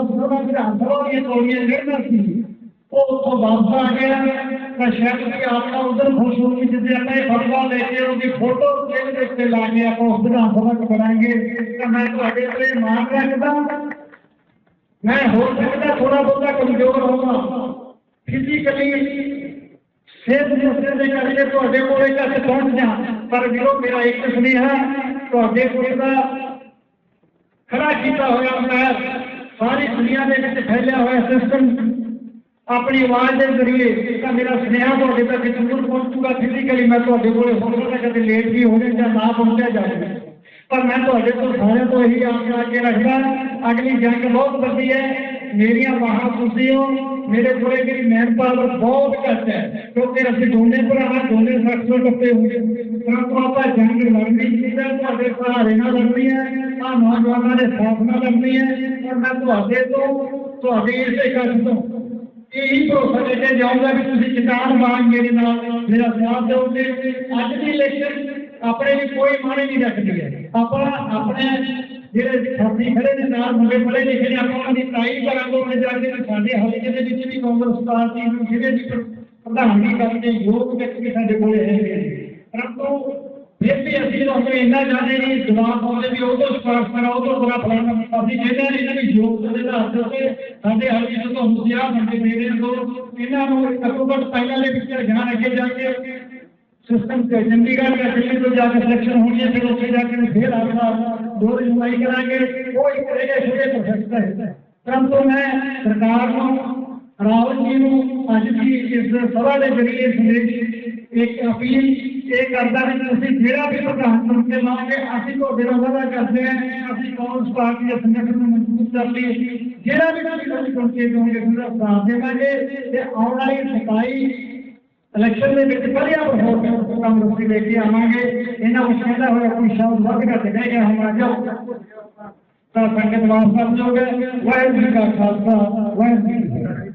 ਗੁਰਦੁਆਰਾ ਜਿਹੜਾ ਅੰਦਰੋਂ ਇਹ ਤੋੜੀਆਂ ਜਿਹੜੀਆਂ ਸੀ ਉਹ ਉੱਥੋਂ ਵਾਪਸ ਆ ਗਿਆ ਤਾਂ ਸ਼ਾਇਦ ਕਿ ਆਪਣਾ ਉਧਰ ਖੁਸ਼ ਹੋ ਕੇ ਜਿੱਦੇ ਆਪਾਂ ਇਹ ਫੋਟੋ ਲੈ ਕੇ ਉਹਦੀ ਫੋਟੋ ਸਟੇਜ ਦੇ ਉੱਤੇ ਲਾ ਕੇ ਆਪਾਂ ਉਸ ਵਿਧਾਨ ਸਭਾ ਚ ਬਣਾਏਗੇ ਤਾਂ ਮੈਂ ਤੁਹਾਡੇ ਤੇ ਮਾਣ ਰੱਖਦਾ ਮੈਂ ਹੋ ਸਕਦਾ ਥੋੜਾ ਬਹੁਤਾ ਕਮਜ਼ੋਰ ਹੋਵਾਂ ਫਿਜ਼ੀਕਲੀ ਸਿਹਤ ਮਸਲੇ ਦੇ ਕਰਕੇ ਤੁਹਾਡੇ ਕੋਲ ਇੱਕ ਅੱਜ ਪਹੁੰਚ ਜਾ ਪਰ ਵੀਰੋ ਮੇਰਾ ਇੱਕ ਸੁਨੇਹਾ ਤੁਹਾਡੇ ਕੋਲ ਦਾ ਖੜਾ ਕੀਤਾ ਹੋਇਆ ਮੈਂ ਸਾਰੀ ਦੁਨੀਆ ਦੇ ਵਿੱਚ ਫੈਲਿਆ ਹੋਇਆ ਸਿਸਟਮ ਆਪਣੀ ਆਵਾਜ਼ ਦੇ ਜ਼ਰੀਏ ਤਾਂ ਮੇਰਾ ਸੁਨੇਹਾ ਤੁਹਾਡੇ ਤੱਕ ਜ਼ਰੂਰ ਪਹੁੰਚੂਗਾ ਫਿਜ਼ੀਕਲੀ ਮੈਂ ਤੁਹਾਡੇ ਕੋਲੇ ਹੋ ਸਕਦਾ ਕਦੇ ਲੇਟ ਵੀ ਹੋ ਜਾਂ ਨਾ ਪਹੁੰਚਿਆ ਜਾਵੇ ਪਰ ਮੈਂ ਤੁਹਾਡੇ ਤੋਂ ਸਾਰਿਆਂ ਤੋਂ ਇਹੀ ਆਸ ਰੱਖਦਾ ਅਗਲੀ ਜੰਗ ਬਹੁਤ ਵੱਡੀ ਹੈ మేరియా మహా గుదేయో మేరే కోలే కీ మన్పాల్ బహత్ కచ్ హై క్యోకి రసి దొనే పరాహ దొనే సక్సూ కుప్తే హో జేండి త్రత్పత జాని క లగ్ని క తూహడే సారాే నా లగ్ని హై ఆ నౌజవానాడే సోఖనా లగ్ని హై ఔర్ నా తూహడే తో తూహే సే కచ్ తో ఇహీ తోఖడే కే జౌండా బి తుసి కితాబ్ మాంగ్ మేరి నామ్ మేరా స్మాద్ దౌతే అజ్ బి లేక apne ji koi maan hi nahi rakh chukya apna apne ਜਿਹੜੇ ਵਿਦਿਆਰਥੀ ਖੜੇ ਨੇ ਨਾਲ ਮੁੰਡੇ ਪੜੇ ਲਿਖੇ ਨੇ ਆਪਾਂ ਉਹਨਾਂ ਦੀ ਤਾਈ ਕਰਾਂਗੇ ਉਹਨੇ ਜਾ ਕੇ ਸਾਡੇ ਹਲਕੇ ਦੇ ਵਿੱਚ ਵੀ ਕਾਂਗਰਸ ਪਾਰਟੀ ਨੂੰ ਜਿਹੜੇ ਵੀ ਪ੍ਰਧਾਨਗੀ ਕਰਨ ਦੇ ਯੋਗ ਵਿਅਕਤੀ ਸਾਡੇ ਕੋਲੇ ਹੈਗੇ ਨੇ ਪਰੰਤੂ ਫਿਰ ਵੀ ਅਸੀਂ ਲੋਕ ਇੰਨਾ ਚਾਹਦੇ ਨਹੀਂ ਜਵਾਬ ਬੋਲਦੇ ਵੀ ਉਹ ਤੋਂ ਸਪਾਰਸ਼ ਕਰਾ ਉਹ ਤੋਂ ਬੁਰਾ ਫਲਾਣਾ ਅਸੀਂ ਕਹਿੰਦੇ ਨੇ ਇਹਨਾਂ ਦੀ ਯੋਗਤਾ ਦੇ ਨਾਲ ਤੇ ਸਾਡੇ ਹਲਕੇ ਤੋਂ ਮੁਸਿਆ ਸਾਡੇ ਮੇਰੇ ਤੋਂ ਇਹਨਾਂ ਨੂੰ ਤੋਂ ਘੱਟ ਪਹਿਲਾਂ ਦੇ ਵਿੱਚ ਜਾਣ ਅੱਗੇ ਜਾ ਕੇ सिस्टम से चंडीगढ़ या दिल्ली को जाकर सिलेक्शन होंगे फिर उससे जाकर फिर आपका दो सुनवाई कराएंगे कोई इस तरीके से प्रोसेस तो है क्रम तो मैं सरकार को रावत जी को अज की इस सभा के जरिए संदेश एक अपील एक करता है कि अभी जेड़ा भी प्रधानमंत्री लाओगे अभी तो जेड़ा वादा करते हैं अभी कांग्रेस पार्टी या संगठन को मजबूत कर लिए जेड़ा भी कभी तो संकेत होंगे साथ देवे आने वाली सफाई লেকচার মে বৃদ্ধি পলিয়া পর হোন আমরা নিয়ে लेके आवांगे انہاں وشیدہ ہوئے کوئی শব্দ ਵੱਧ نہ کرے হামরা جو তো সঙ্গীত વાવ સાંભળો گے ওয়াইডি কা খাতা ওয়াইডি